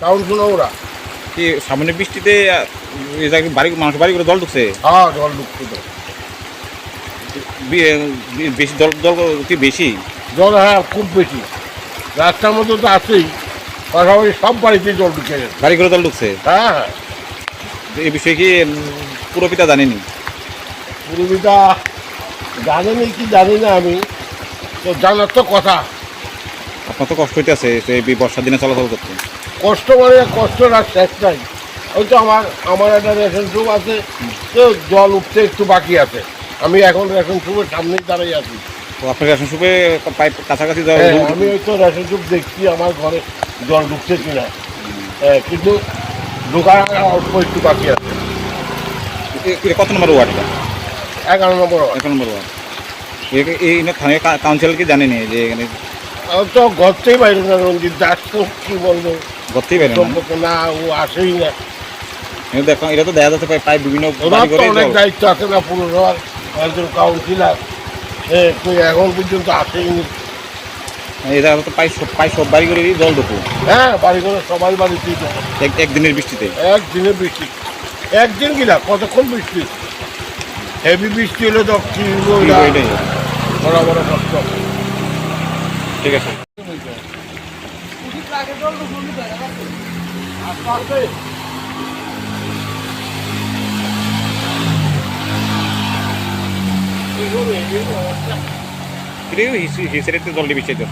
কারণ শোনো ওরা। কি সামনে বৃষ্টিতে এই জায়গায় বাড়ি মানুষ বাড়ি করে জল ঢুকছে? হ্যাঁ জল ঢুকছে তো। বি- বেশি জল জল কি বেশি? জল হ্যাঁ খুব বেশি। রাস্তার মধ্যে তো আছেই। পাশাপাশি সব বাড়িতে জল ঢুকে গেছে। বাড়ি করে জল ঢুকছে? হ্যাঁ হ্যাঁ। এই বিষয়ে কি উম, পুরো পিতা জানেনি? পূর্বিতা জানেনি কি জানি না আমি। তো জানার তো কথা। আপনার তো কষ্ট হইতেছে এই বর্ষার দিনে চলাচল করতে। কষ্ট মানে কষ্ট আর শেষ নাই। ওই তো আমার আমার একটা রেশন সুপ আছে তো জল উঠতে একটু বাকি আছে। আমি এখন রেশন সুপের সামনেই দাঁড়িয়ে আছি। তো আপনার রেশন সুপে পাইপ কাছাকাছি হ্যাঁ, আমি ওই তো রেশন সুপ দেখছি আমার ঘরে জল ঢুকছে কিনা। হ্যাঁ, কিন্তু ঢোকার অল্প একটু বাকি আছে। কত নম্বর ওয়ার্ড এটা? এগারো নম্বর ওয়ার্ড। এক নম্বর ওয়ার্ড। এই স্থানীয় কা- কাউন্সিলর কি জানেনি যে এখানে আমি তো ঘরতেই বাইরে না রঞ্জিত দাস তো কি বলব? বেরোন সম্পর্ক না ও আসেই না। দেখো এটা তো দেখা যাচ্ছে প্রায়- বিভিন্ন অনেক দায়িত্ব আছে না পুরসভার একজন কাউন্সিলার সে এখন পর্যন্ত আসেইনি এটা তো প্রায় সব প্রায় সব বাড়ি করে জল ঢুকু হ্যাঁ বাড়ি করে সবাই বাড়িতেই এক- একদিনের বৃষ্টিতে। একদিনে বৃষ্টি। একদিন কিনা কতক্ষণ বৃষ্টি? হেভি বৃষ্টি হলে তো কি। বড় বড় কষ্ট। ঠিক আছে। হিসেবে জল দিবি সেই তো